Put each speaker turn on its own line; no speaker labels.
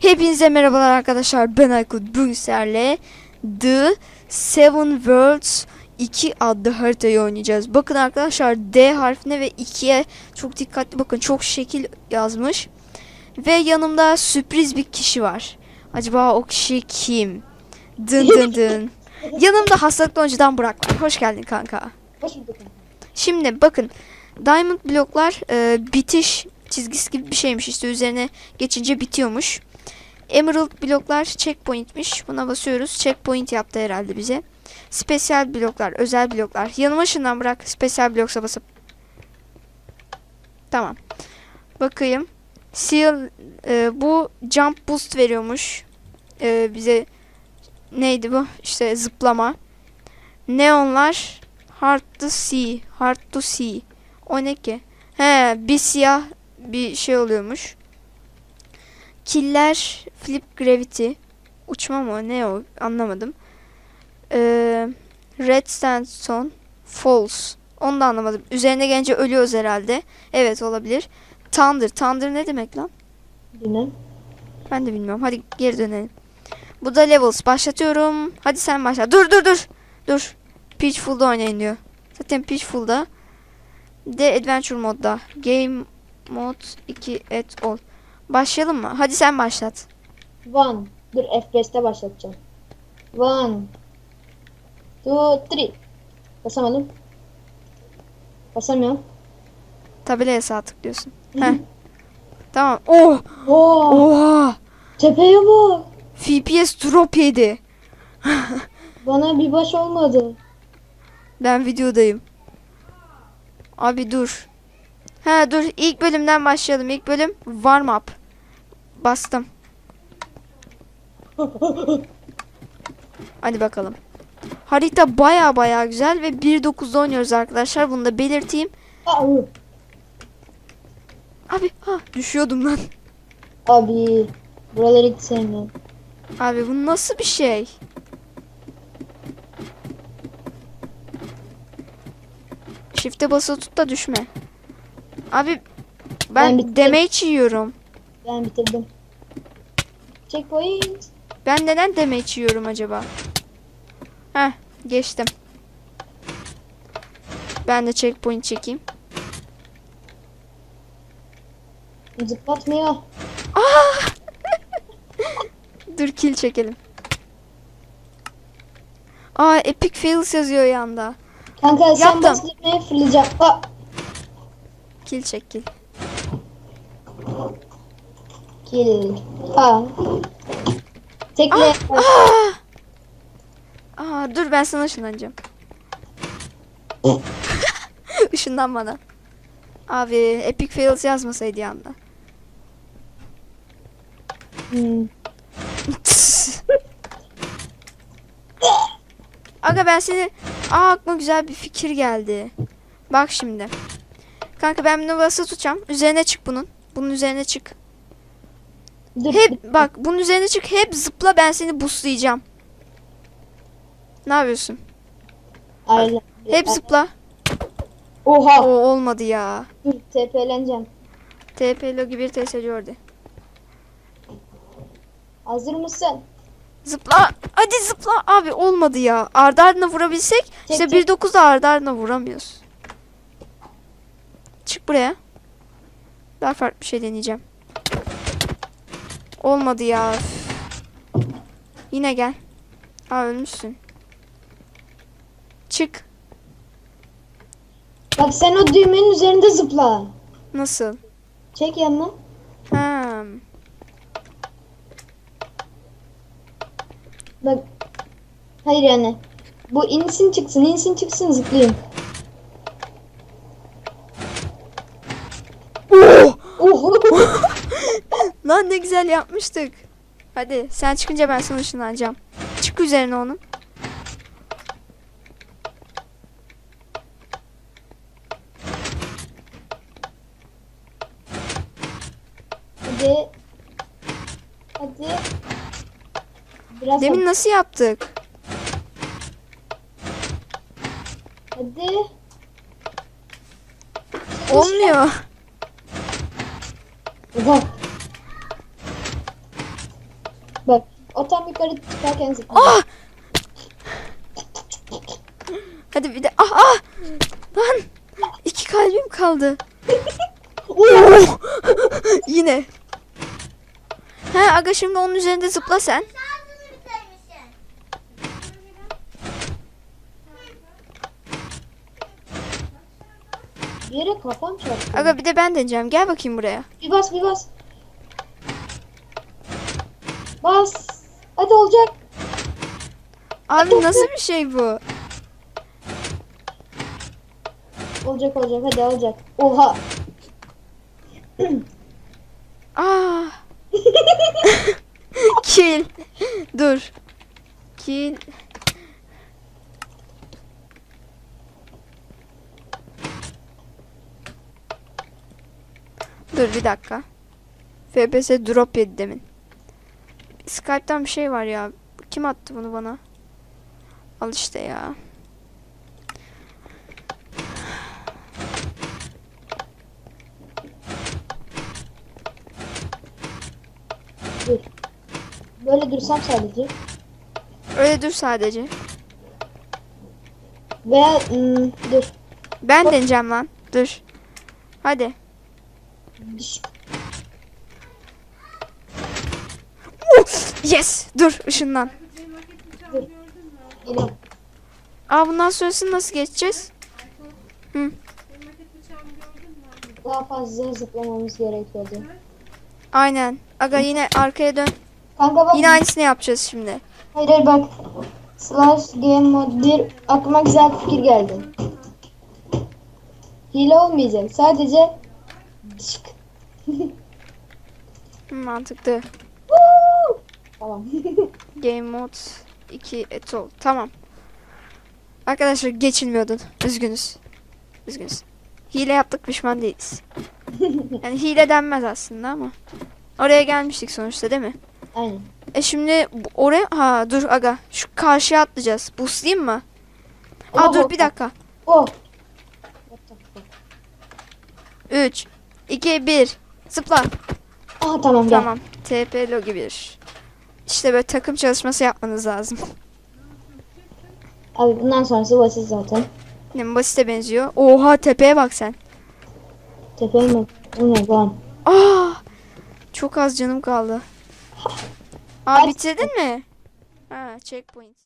Hepinize merhabalar arkadaşlar. Ben Aykut bugün sizlerle The Seven Worlds 2 adlı haritayı oynayacağız. Bakın arkadaşlar D harfine ve 2'ye çok dikkatli bakın. Çok şekil yazmış. Ve yanımda sürpriz bir kişi var. Acaba o kişi kim? Dın dın dın. yanımda hastalıklı önceden Burak var. Hoş geldin kanka.
Hoş bulduk.
Şimdi bakın diamond bloklar e, bitiş çizgisi gibi bir şeymiş işte üzerine geçince bitiyormuş. Emerald bloklar checkpoint'miş. Buna basıyoruz. Checkpoint yaptı herhalde bize. Spesyal bloklar, özel bloklar. Yanıma şundan bırak. Spesyal bloksa basıp. Tamam. Bakayım. Seal e, bu jump boost veriyormuş. E, bize neydi bu? İşte zıplama. Neonlar Hard to see. Hard to see. O ne ki? He bir siyah bir şey oluyormuş. Killer flip gravity. Uçma mı? Ne o? Anlamadım. Ee, red sandstone false. Onu da anlamadım. Üzerine gelince ölüyoruz herhalde. Evet olabilir. Thunder. Thunder ne demek lan?
Bilmem.
Ben de bilmiyorum. Hadi geri dönelim. Bu da levels. Başlatıyorum. Hadi sen başla. Dur dur dur. Dur. Peachful'da oynayın diyor. Zaten Peachful'da. De Adventure modda. Game mod 2 et all. Başlayalım mı? Hadi sen başlat.
One. Dur FPS'te başlatacağım. One. Two, three. Basamadım. Basamıyorum.
Tabelaya sağ tıklıyorsun. Heh. Tamam. Oh!
Oo,
Oha!
tepeye bak.
FPS drop yedi.
Bana bir baş olmadı.
Ben videodayım. Abi dur. Ha dur ilk bölümden başlayalım. İlk bölüm warm up. Bastım. Hadi bakalım. Harita baya baya güzel ve 1.9'da oynuyoruz arkadaşlar. Bunu da belirteyim. Abi ha düşüyordum lan.
Abi. Buraları hiç sevmiyorum.
Abi bu nasıl bir şey? Shift'e basılı tut da düşme. Abi
Ben
ben damage yiyorum.
Ben bitirdim. Checkpoint.
Ben neden damage yiyorum acaba? Heh geçtim. Ben de checkpoint çekeyim.
Zıplatmıyor.
Dur kill çekelim. Aa epic fails yazıyor yanda.
Kanka sen
Yaptım.
bas demeye fırlayacağım. Aa,
Kill çek kill.
kill. Aa. Tekle.
Aa! Aa dur ben sana ışınlanacağım. Işınlan bana. Abi epic fails yazmasaydı yanda.
Hmm.
Aga ben seni... Aa aklıma güzel bir fikir geldi. Bak şimdi. Kanka ben bunu basılı tutacağım. Üzerine çık bunun. Bunun üzerine çık. Hep bak bunun üzerine çık. Hep zıpla ben seni buslayacağım. Ne yapıyorsun?
Aynen.
Hep zıpla.
Oha.
O olmadı ya.
Dur TP'leneceğim.
TP logi bir TSC gördü.
Hazır mısın?
Zıpla. Hadi zıpla. Abi olmadı ya. Ardı ardına vurabilsek.
Çek,
işte
çek.
1.9'da ardı ardına vuramıyoruz. Çık buraya. Daha farklı bir şey deneyeceğim. Olmadı ya. üf. Yine gel. Aa ölmüşsün. Çık.
Bak sen o düğmenin üzerinde zıpla.
Nasıl?
Çek yanına.
Ha.
Bak. Hayır yani. Bu insin çıksın, insin çıksın zıplayayım.
Oh!
Oho.
Lan ne güzel yapmıştık. Hadi sen çıkınca ben sana ışınlanacağım. Çık üzerine onun.
Hadi. Hadi. Biraz
Demin nasıl yaptık?
Hadi.
Olmuyor.
Bak. Bak. O tam yukarı çıkarken zıplıyor.
Ah! Hadi bir de ah ah! Lan iki kalbim kaldı. Yine. He aga şimdi onun üzerinde zıpla sen.
Bir yere kafam çarptı.
Aga bir de ben deneyeceğim. Gel bakayım buraya.
Bir bas bir bas. Bas. Hadi olacak.
Abi nasıl bir şey bu?
Olacak olacak hadi olacak. Oha.
Aa. Kill. Dur. Kill. Dur bir dakika. FPS drop yedi demin. Skype'tan bir şey var ya. Kim attı bunu bana? Al işte ya.
Dur. Böyle dursam sadece.
Öyle dur sadece.
Veya hmm, dur.
Ben deneyeceğim lan. Dur. Hadi. Yes. Dur ışından. Aa bundan sonrasını nasıl geçeceğiz?
Daha fazla zıplamamız gerekiyordu.
Aynen. Aga yine arkaya dön.
Kanka bak.
Yine aynısını yapacağız şimdi.
Hayır hayır bak. Slash game mod 1 aklıma güzel bir fikir geldi. Hile olmayacak. Sadece Dışk.
Mantıklı.
Tamam.
Game mode 2 etol. Tamam. Arkadaşlar geçilmiyordun. Üzgünüz. Üzgünüz. Hile yaptık pişman değiliz. Yani hile denmez aslında ama. Oraya gelmiştik sonuçta değil mi?
Aynen.
E şimdi oraya ha dur aga şu karşıya atlayacağız. Boostlayayım mı? Aa
Oh,
dur bir dakika.
Oh. What the fuck?
3 2 1 Zıpla.
Aha tamam gel.
Tamam. TP logi 1. İşte böyle takım çalışması yapmanız lazım.
Abi bundan sonrası basit zaten.
Ne basite benziyor. Oha tepeye bak sen.
Tepe mi? O ne lan?
Aa! Çok az canım kaldı. Aa bitirdin mi? Ha checkpoint.